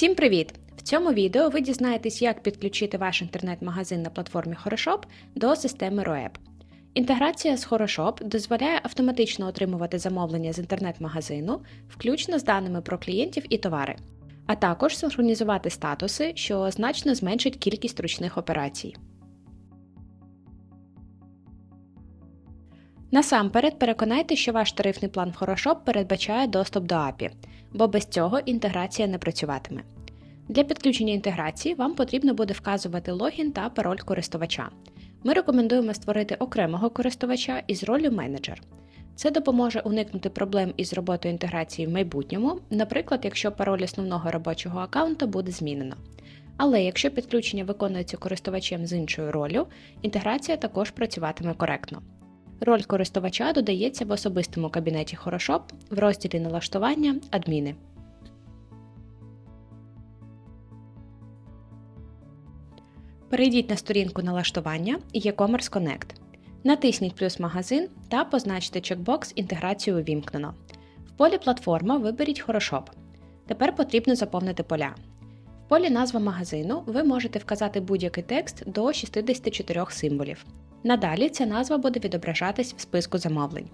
Всім привіт! В цьому відео ви дізнаєтесь, як підключити ваш інтернет-магазин на платформі Хорошоп до системи ROEP. Інтеграція з Хорошоп дозволяє автоматично отримувати замовлення з інтернет-магазину, включно з даними про клієнтів і товари, а також синхронізувати статуси, що значно зменшить кількість ручних операцій. Насамперед переконайте, що ваш тарифний план в Хорошоп передбачає доступ до API, бо без цього інтеграція не працюватиме. Для підключення інтеграції вам потрібно буде вказувати логін та пароль користувача. Ми рекомендуємо створити окремого користувача із ролью менеджер. Це допоможе уникнути проблем із роботою інтеграції в майбутньому, наприклад, якщо пароль основного робочого аккаунту буде змінено. Але якщо підключення виконується користувачем з іншою ролью, інтеграція також працюватиме коректно. Роль користувача додається в особистому кабінеті Хорошоп в розділі налаштування адміни. Перейдіть на сторінку налаштування e-commerce Connect. Натисніть плюс магазин та позначте чекбокс Інтеграцію увімкнено. В полі Платформа виберіть Хорошоп. Тепер потрібно заповнити поля. В полі назва магазину ви можете вказати будь-який текст до 64 символів. Надалі ця назва буде відображатись в списку замовлень.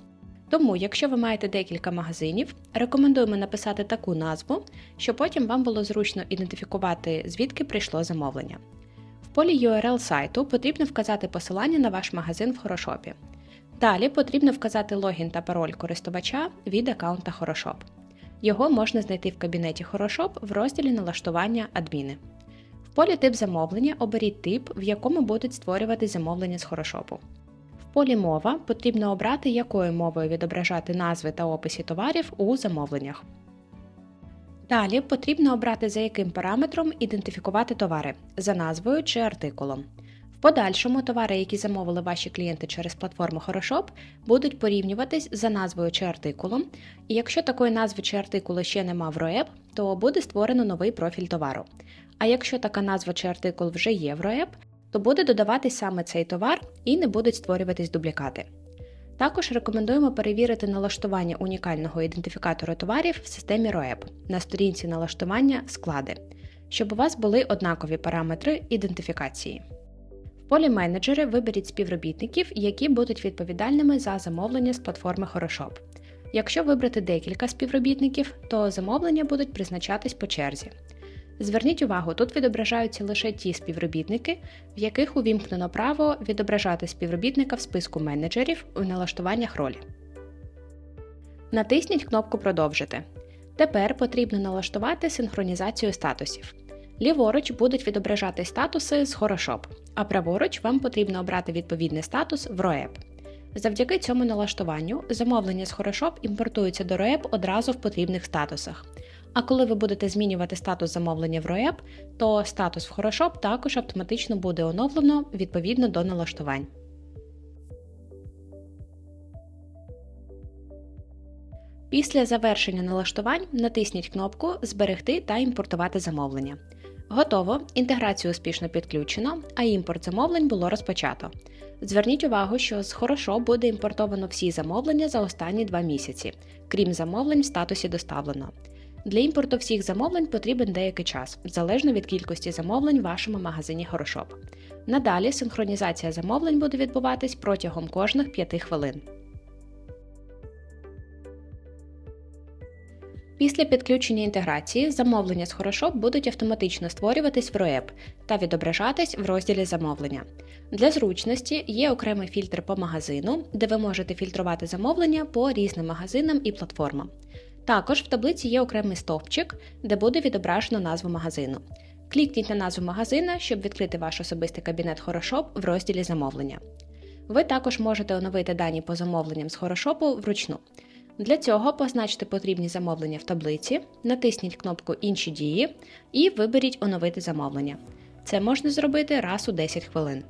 Тому, якщо ви маєте декілька магазинів, рекомендуємо написати таку назву, щоб потім вам було зручно ідентифікувати, звідки прийшло замовлення. В полі URL сайту потрібно вказати посилання на ваш магазин в Хорошопі. Далі потрібно вказати логін та пароль користувача від аккаунта Хорошоп. Його можна знайти в кабінеті Хорошоп в розділі налаштування адміни. Полі тип замовлення оберіть тип, в якому будуть створювати замовлення з Хорошопу. В полі мова потрібно обрати, якою мовою відображати назви та описи товарів у замовленнях. Далі потрібно обрати, за яким параметром ідентифікувати товари за назвою чи артикулом. В подальшому товари, які замовили ваші клієнти через платформу Хорошоп, будуть порівнюватись за назвою чи артикулом, і якщо такої назви чи артикулу ще нема в ROEP, то буде створено новий профіль товару. А якщо така назва чи артикул вже є в ROEP, то буде додаватись саме цей товар і не будуть створюватись дублікати. Також рекомендуємо перевірити налаштування унікального ідентифікатора товарів в системі ROEP на сторінці налаштування склади, щоб у вас були однакові параметри ідентифікації. В полі менеджери виберіть співробітників, які будуть відповідальними за замовлення з платформи Хорошоп. Якщо вибрати декілька співробітників, то замовлення будуть призначатись по черзі. Зверніть увагу, тут відображаються лише ті співробітники, в яких увімкнено право відображати співробітника в списку менеджерів у налаштуваннях ролі. Натисніть кнопку Продовжити. Тепер потрібно налаштувати синхронізацію статусів. Ліворуч будуть відображати статуси з Хорошоп, а праворуч вам потрібно обрати відповідний статус в ROEP. Завдяки цьому налаштуванню замовлення з Хорошоп імпортуються до ROEP одразу в потрібних статусах. А коли ви будете змінювати статус замовлення в ROEP, то статус в Хорошоп також автоматично буде оновлено відповідно до налаштувань. Після завершення налаштувань натисніть кнопку Зберегти та імпортувати замовлення. Готово, інтеграцію успішно підключено, а імпорт замовлень було розпочато. Зверніть увагу, що з Хорошо буде імпортовано всі замовлення за останні два місяці, крім замовлень в статусі доставлено. Для імпорту всіх замовлень потрібен деякий час, залежно від кількості замовлень в вашому магазині Хорошоп. Надалі синхронізація замовлень буде відбуватись протягом кожних 5 хвилин. Після підключення інтеграції замовлення з Хорошоп будуть автоматично створюватись в ROEP та відображатись в розділі замовлення. Для зручності є окремий фільтр по магазину, де ви можете фільтрувати замовлення по різним магазинам і платформам. Також в таблиці є окремий стовпчик, де буде відображено назву магазину. Клікніть на назву магазина, щоб відкрити ваш особистий кабінет Хорошоп в розділі замовлення. Ви також можете оновити дані по замовленням з Хорошопу вручну. Для цього позначте потрібні замовлення в таблиці, натисніть кнопку Інші дії і виберіть Оновити замовлення. Це можна зробити раз у 10 хвилин.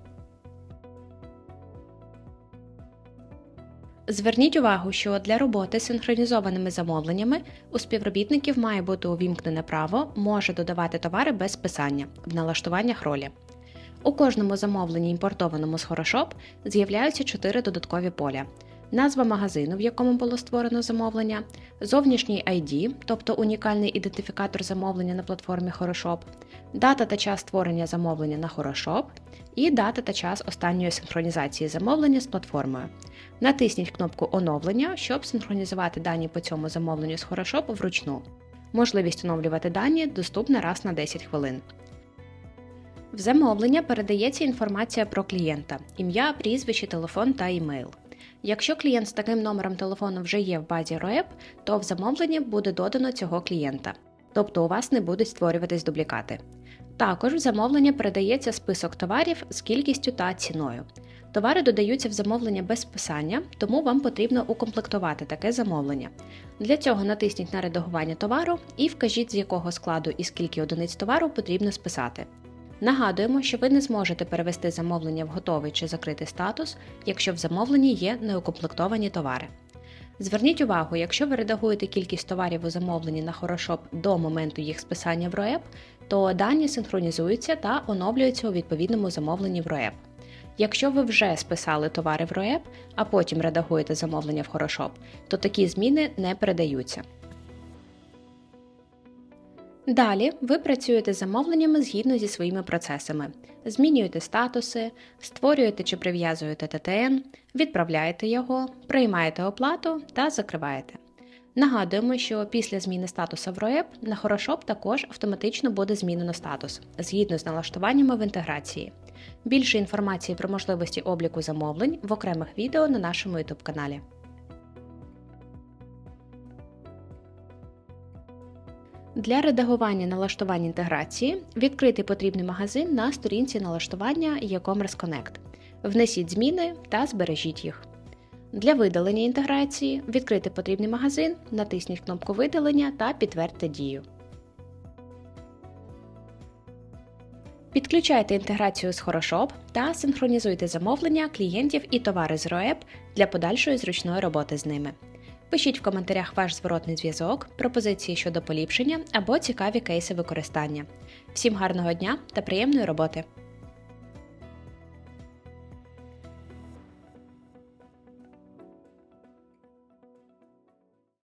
Зверніть увагу, що для роботи з синхронізованими замовленнями у співробітників має бути увімкнене право може додавати товари без писання в налаштуваннях ролі. У кожному замовленні, імпортованому з Хорошоп, з'являються 4 додаткові поля: назва магазину, в якому було створено замовлення, зовнішній ID, тобто унікальний ідентифікатор замовлення на платформі Хорошоп, дата та час створення замовлення на Хорошоп і дата та час останньої синхронізації замовлення з платформою. Натисніть кнопку Оновлення, щоб синхронізувати дані по цьому замовленню з Хорошоп вручну. Можливість оновлювати дані доступна раз на 10 хвилин. В замовлення передається інформація про клієнта: ім'я, прізвище, телефон та імейл. Якщо клієнт з таким номером телефону вже є в базі РОЕП, то в замовленні буде додано цього клієнта, тобто у вас не будуть створюватись дублікати. Також в замовлення передається список товарів з кількістю та ціною. Товари додаються в замовлення без списання, тому вам потрібно укомплектувати таке замовлення. Для цього натисніть на редагування товару і вкажіть, з якого складу і скільки одиниць товару потрібно списати. Нагадуємо, що ви не зможете перевести замовлення в готовий чи закритий статус, якщо в замовленні є неукомплектовані товари. Зверніть увагу, якщо ви редагуєте кількість товарів у замовленні на Хорошоп до моменту їх списання в РОЕП, то дані синхронізуються та оновлюються у відповідному замовленні в РОЕП. Якщо ви вже списали товари в РОЕП, а потім редагуєте замовлення в Хорошоп, то такі зміни не передаються. Далі ви працюєте з замовленнями згідно зі своїми процесами, змінюєте статуси, створюєте чи прив'язуєте ТТН, відправляєте його, приймаєте оплату та закриваєте. Нагадуємо, що після зміни статусу в РОЕП на Хорошоп також автоматично буде змінено статус згідно з налаштуваннями в інтеграції. Більше інформації про можливості обліку замовлень в окремих відео на нашому YouTube каналі. Для редагування налаштувань інтеграції відкрити потрібний магазин на сторінці налаштування e-commerce Connect. Внесіть зміни та збережіть їх. Для видалення інтеграції відкрити потрібний магазин, натисніть кнопку видалення та підтвердьте дію. Підключайте інтеграцію з Хорошоп та синхронізуйте замовлення клієнтів і товари з РОЕП для подальшої зручної роботи з ними. Пишіть в коментарях ваш зворотний зв'язок, пропозиції щодо поліпшення або цікаві кейси використання. Всім гарного дня та приємної роботи!